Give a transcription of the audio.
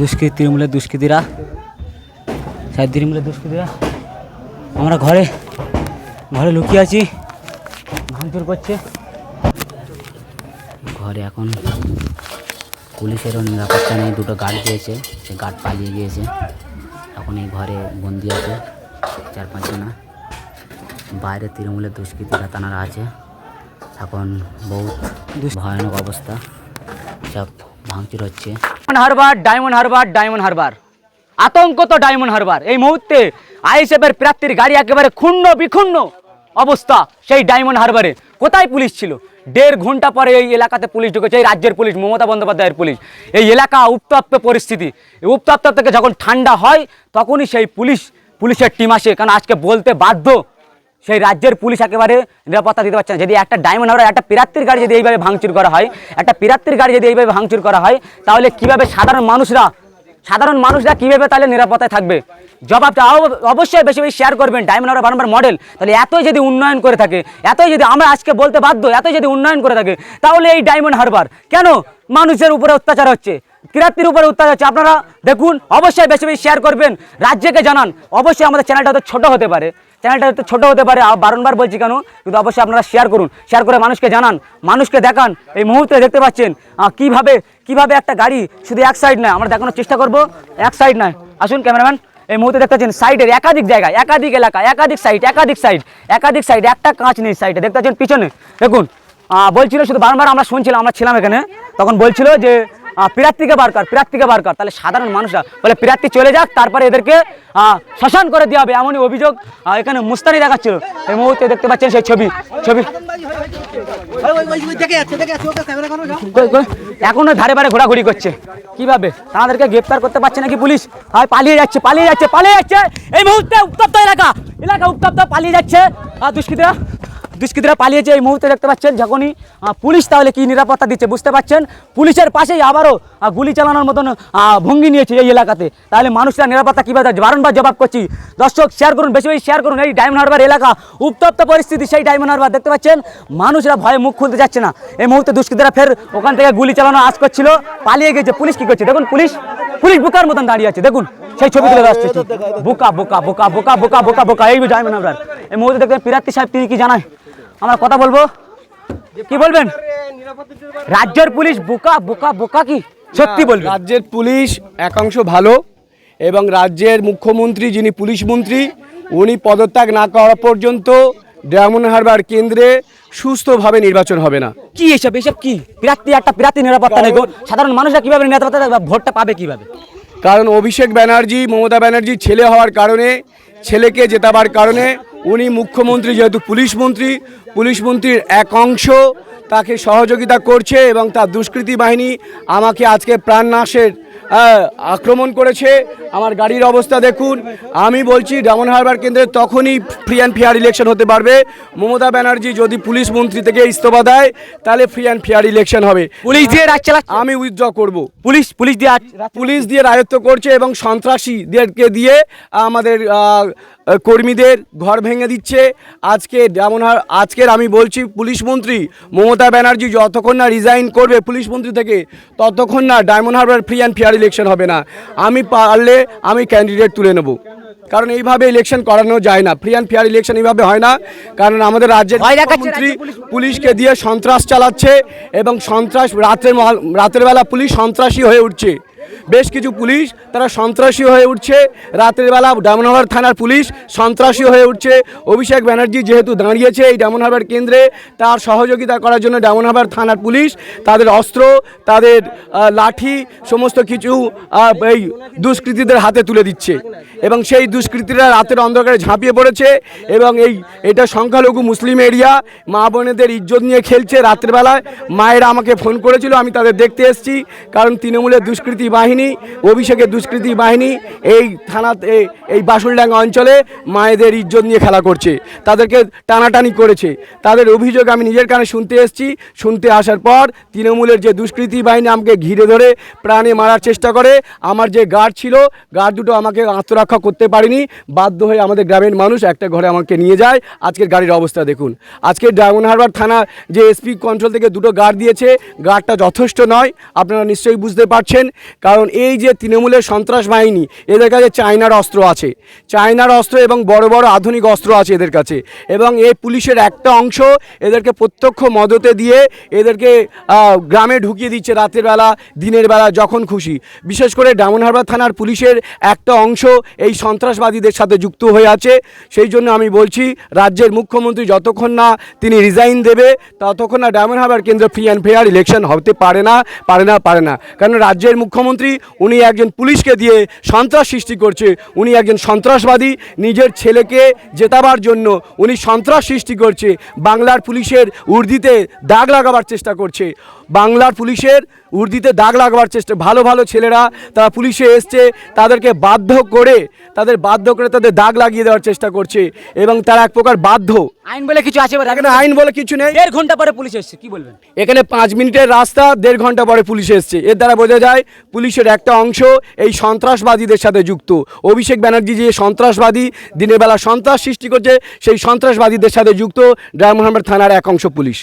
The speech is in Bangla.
দুষ্কৃতি তৃণমূলের দুষ্কৃতীরা সাহেব তৃণমূলের দুষ্কৃতীরা আমরা ঘরে ঘরে লুকিয়ে আছি ভাঙচুর করছে। ঘরে এখন পুলিশেরও নিরাপত্তা নেই দুটো গার্ড দিয়েছে সে গার্ড পালিয়ে গিয়েছে। এখন এই ঘরে বন্দি আছে চার পাঁচজনা। বাইরে তৃণমূলের দুষ্কৃতীরা তানারা আছে। এখন বহু ভয়ানক অবস্থা। সব ভাঙচুর হচ্ছে। হারবার ডায়মন্ড হারবার ডায়মন্ড হারবার আতঙ্ক তো ডায়মন্ড হারবার এই মুহূর্তে আইএসএফের প্রার্থীর গাড়ি একেবারে ক্ষুণ্ণ বিক্ষুণ্ণ অবস্থা সেই ডায়মন্ড হারবারে কোথায় পুলিশ ছিল? দেড় ঘণ্টা পরে এই এলাকাতে পুলিশ ঢুকেছে, এই রাজ্যের পুলিশ, মমতা বন্দ্যোপাধ্যায়ের পুলিশ। এই এলাকা উত্তপ্ত পরিস্থিতি। উত্তপ্ত থেকে যখন ঠান্ডা হয়, তখনই সেই পুলিশ, পুলিশের টিম আসে। কারণ আজকে বলতে বাধ্য সেই রাজ্যের পুলিশ একেবারে নিরাপত্তা দিতে পারছে না। যদি একটা ডায়মন্ড হারবার একটা পিরাত্তির গাড়ি যদি এইভাবে ভাঙচুর করা হয়, একটা পিরাত্তির গাড়ি যদি এইভাবে ভাঙচুর করা হয়, তাহলে কীভাবে সাধারণ মানুষরা সাধারণ মানুষরা কীভাবে তাহলে নিরাপত্তায় থাকবে? জবাবটা অবশ্যই বেশি বেশি শেয়ার করবেন ডায়মন্ড হারবার বারবার মডেল তাহলে এতই যদি উন্নয়ন করে থাকে, এতই যদি আমরা আজকে বলতে বাধ্য, এতই যদি উন্নয়ন করে থাকে, তাহলে এই ডায়মন্ড হারবার কেন মানুষের উপরে অত্যাচার হচ্ছে? কিরাত্তির উপরে অত্যাচার আছে আপনারা দেখুন, অবশ্যই বেশি বেশি শেয়ার করবেন। রাজ্যকে জানান। অবশ্যই আমাদের চ্যানেলটা হয়তো ছোটো হতে পারে। চ্যানেলটা হয়তো ছোটো হতে পারে বারংবার বলছি কেন? কিন্তু অবশ্যই আপনারা শেয়ার করুন। শেয়ার করে মানুষকে জানান। মানুষকে দেখান। এই মুহূর্তে দেখতে পাচ্ছেন কীভাবে কীভাবে একটা গাড়ি শুধু এক সাইড নয়, আমরা দেখানোর চেষ্টা করব। এক সাইড নয়। আসুন ক্যামেরাম্যান এই মুহূর্তে দেখতে পাচ্ছেন সাইডের একাধিক জায়গায়, একাধিক এলাকা, একাধিক সাইড একাধিক সাইড একাধিক সাইড একটা কাঁচ নেই সাইডে দেখতে পাচ্ছেন পিছনে। দেখুন বলছিল শুধু বারবার আমরা শুনছিলাম, আমরা ছিলাম এখানে। তখন বলছিল যে পিরাত্তিকে বার কর পিরাত্তিকে বার কর। তাহলে সাধারণ মানুষরা বলে পিরাত্তি চলে যাক, তারপরে এদেরকে শ্মশান করে দেওয়া হবে, এমনই অভিযোগ এখানে মুস্তানি দেখাচ্ছিল। এই মুহূর্তে দেখতে পাচ্ছেন সেই ছবি ছবি? এখনও ধারে বারে ঘোরাঘুরি করছে। কীভাবে? তাদেরকে গ্রেপ্তার করতে পারছে নাকি পুলিশ? হয় পালিয়ে যাচ্ছে পালিয়ে যাচ্ছে পালিয়ে যাচ্ছে। এই মুহূর্তে উত্তপ্ত এলাকা এলাকা উত্তপ্ত, পালিয়ে যাচ্ছে। আর দুষ্কৃতীরা দুষ্কৃতীরা পালিয়েছে এই মুহূর্তে দেখতে পাচ্ছেন যখনই পুলিশ তাহলে কি নিরাপত্তা দিচ্ছে বুঝতে পারছেন? পুলিশের পাশেই আবারও গুলি চালানোর মতন ভঙ্গি নিয়েছে এই এলাকাতে। তাহলে মানুষরা নিরাপত্তা কীভাবে? বারংবার জবাব করছি। দর্শক শেয়ার করুন বেশি বেশি শেয়ার করুন। এই ডায়মন্ড হারবার এলাকা উত্তপ্ত পরিস্থিতি সেই ডায়মন্ড হারবার দেখতে পাচ্ছেন? মানুষরা ভয়ে মুখ খুলতে যাচ্ছে না। এই মুহূর্তে দুষ্কৃতীরা ফের ওখান থেকে গুলি চালানো আজ করছিল পালিয়ে গেছে। পুলিশ কি করছে? দেখুন পুলিশ পুলিশ বুকার মতন দাঁড়িয়ে আছে। দেখুন সেই ছবি তুলে আসছে বোকা বোকা বোকা বোকা বোকা বোকা বোকা এই ডায়মন্ড হারবার এই মুহূর্তে দেখবেন পিরাত্তি সাহেব তিনি কি জানায়? আমরা কথা বলব? কি বলবেন? রাজ্যের পুলিশ বোকা বোকা বোকা কি? সত্যি বলবেন। রাজ্যের পুলিশ একাংশ ভালো এবং রাজ্যের মুখ্যমন্ত্রী যিনি পুলিশ মন্ত্রী উনি পদত্যাগ না করা পর্যন্ত ডায়মন্ড হারবার কেন্দ্রে সুস্থভাবে নির্বাচন হবে না। কি এসব এসব কি? পিরাত্তি একটা পিরাত্তি নিরাপত্তা নেই। সাধারণ মানুষরা কীভাবে নিরাপত্তা? ভোটটা পাবে কীভাবে? কারণ অভিষেক ব্যানার্জি মমতা ব্যানার্জি ছেলে হওয়ার কারণে ছেলেকে জেতাবার কারণে উনি মুখ্যমন্ত্রী যেহেতু পুলিশ মন্ত্রী, পুলিশ মন্ত্রীর এক অংশ তাকে সহযোগিতা করছে এবং তার দুষ্কৃতী বাহিনী আমাকে আজকে প্রাণনাশের আক্রমণ করেছে। আমার গাড়ির অবস্থা দেখুন। আমি বলছি ডায়মন্ড হারবার কেন্দ্রে তখনই ফ্রি অ্যান্ড ফেয়ার ইলেকশন হতে পারবে। মমতা ব্যানার্জি যদি পুলিশ মন্ত্রী থেকে ইস্তফা দেয় তাহলে ফ্রি অ্যান্ড ফেয়ার ইলেকশন হবে। পুলিশ দিয়ে রাজ চালাচ্ছে। আমি উইথড্র করব। পুলিশ পুলিশ দিয়ে পুলিশ দিয়ে রাজত্ব করছে এবং সন্ত্রাসীদেরকে দিয়ে আমাদের কর্মীদের ঘর ভেঙে দিচ্ছে। আজকে যেমন হার- আজকের আমি বলছি পুলিশ মন্ত্রী মমতা ব্যানার্জি যতক্ষণ না রিজাইন করবে পুলিশ মন্ত্রী থেকে ততক্ষণ না Diamond Harbour free and fair election হবে না। আমি পারলে আমি ক্যান্ডিডেট তুলে নেব। কারণ এইভাবে ইলেকশন করানো যায় না। ফ্রি অ্যান্ড ফেয়ার ইলেকশন এইভাবে হয় না। কারণ আমাদের রাজ্যের মন্ত্রী মুখ্যমন্ত্রী পুলিশকে দিয়ে সন্ত্রাস চালাচ্ছে এবং সন্ত্রাস রাতের রাতের বেলা পুলিশ সন্ত্রাসী হয়ে উঠছে। বেশ কিছু পুলিশ, তারা সন্ত্রাসী হয়ে উঠছে। রাতের বেলা ডায়মনহাবার থানার পুলিশ সন্ত্রাসী হয়ে উঠছে। অভিষেক ব্যানার্জি যেহেতু দাঁড়িয়েছে এই ডায়মনহাবার কেন্দ্রে, তার সহযোগিতা করার জন্য ডায়মনহাবার থানার পুলিশ তাদের অস্ত্র, তাদের লাঠি, সমস্ত কিছু এই দুষ্কৃতীদের হাতে তুলে দিচ্ছে। এবং সেই দুষ্কৃতীরা রাতের অন্ধকারে ঝাঁপিয়ে পড়েছে এবং এই, এটা সংখ্যালঘু মুসলিম এরিয়া, মা বোনেদের ইজ্জত নিয়ে খেলছে। রাত্রেবেলায় মায়েরা আমাকে ফোন করেছিল, আমি তাদের দেখতে এসেছি, কারণ তৃণমূলের দুষ্কৃতী বাহিনী, অভিষেকের দুষ্কৃতী বাহিনী এই থানাতে, এই বাসুলডাঙ্গা অঞ্চলে মায়েদের ইজ্জত নিয়ে খেলা করছে। তাদেরকে টানাটানি করেছে। তাদের অভিযোগ আমি নিজের কানে শুনতে এসেছি। শুনতে আসার পর তৃণমূলের যে দুষ্কৃতী বাহিনী আমাকে ঘিরে ধরে প্রাণে মারার চেষ্টা করে, আমার যে গার্ড ছিল, গার্ড দুটো আমাকে আত্মরক্ষা করতে পারেনি। বাধ্য হয়ে আমাদের গ্রামের মানুষ একটা ঘরে আমাকে নিয়ে যায়। আজকের গাড়ির অবস্থা দেখুন। আজকে ডায়মন্ড হারবার থানা যে এসপি কন্ট্রোল থেকে দুটো গার্ড দিয়েছে, গার্ডটা যথেষ্ট নয়। আপনারা নিশ্চয়ই বুঝতে পারছেন। কারণ এই যে তৃণমূলের সন্ত্রাস বাহিনী, এদের কাছে চায়নার অস্ত্র আছে। চায়নার অস্ত্র এবং বড় বড় আধুনিক অস্ত্র আছে এদের কাছে। এবং এই পুলিশের একটা অংশ এদেরকে প্রত্যক্ষ মদতে দিয়ে এদেরকে গ্রামে ঢুকিয়ে দিচ্ছে রাতের বেলা, দিনের বেলা যখন খুশি। বিশেষ করে ডায়মন্ড হারবার থানার পুলিশের একটা অংশ এই সন্ত্রাসবাদীদের সাথে যুক্ত হয়ে আছে। সেই জন্য আমি বলছি, রাজ্যের মুখ্যমন্ত্রী যতক্ষণ না তিনি রিজাইন দেবে, ততক্ষণ না ডায়মন্ড হারবার কেন্দ্র ফ্রি অ্যান্ড ফেয়ার ইলেকশন হতে পারে না পারে না পারে না। কারণ রাজ্যের মুখ্যমন্ত্রী উনি একজন পুলিশকে দিয়ে সন্ত্রাস সৃষ্টি করছে। উনি একজন সন্ত্রাসবাদী, নিজের ছেলেকে জেতাবার জন্য উনি সন্ত্রাস সৃষ্টি করছে। বাংলার পুলিশের উর্দিতে দাগ লাগাবার চেষ্টা করছে। বাংলার পুলিশের উর্দিতে দাগ লাগাবার চেষ্টা ভালো ভালো ছেলেরা তারা পুলিশে এসছে তাদেরকে বাধ্য করে তাদের বাধ্য করে তাদের দাগ লাগিয়ে দেওয়ার চেষ্টা করছে এবং তারা এক প্রকার বাধ্য। আইন বলে কিছু আছে এখানে আইন বলে কিছু নেই। দেড় ঘণ্টা পরে পুলিশ এসছে কি বলবেন? এখানে পাঁচ মিনিটের রাস্তা দেড় ঘণ্টা পরে পুলিশ এসছে। এর দ্বারা বোঝা যায় পুলিশের একটা অংশ এই সন্ত্রাসবাদীদের সাথে যুক্ত। অভিষেক ব্যানার্জি যে সন্ত্রাসবাদী দিনের বেলা সন্ত্রাস সৃষ্টি করছে সেই সন্ত্রাসবাদীদের সাথে যুক্ত ডায়মন্ড থানার এক অংশ পুলিশ।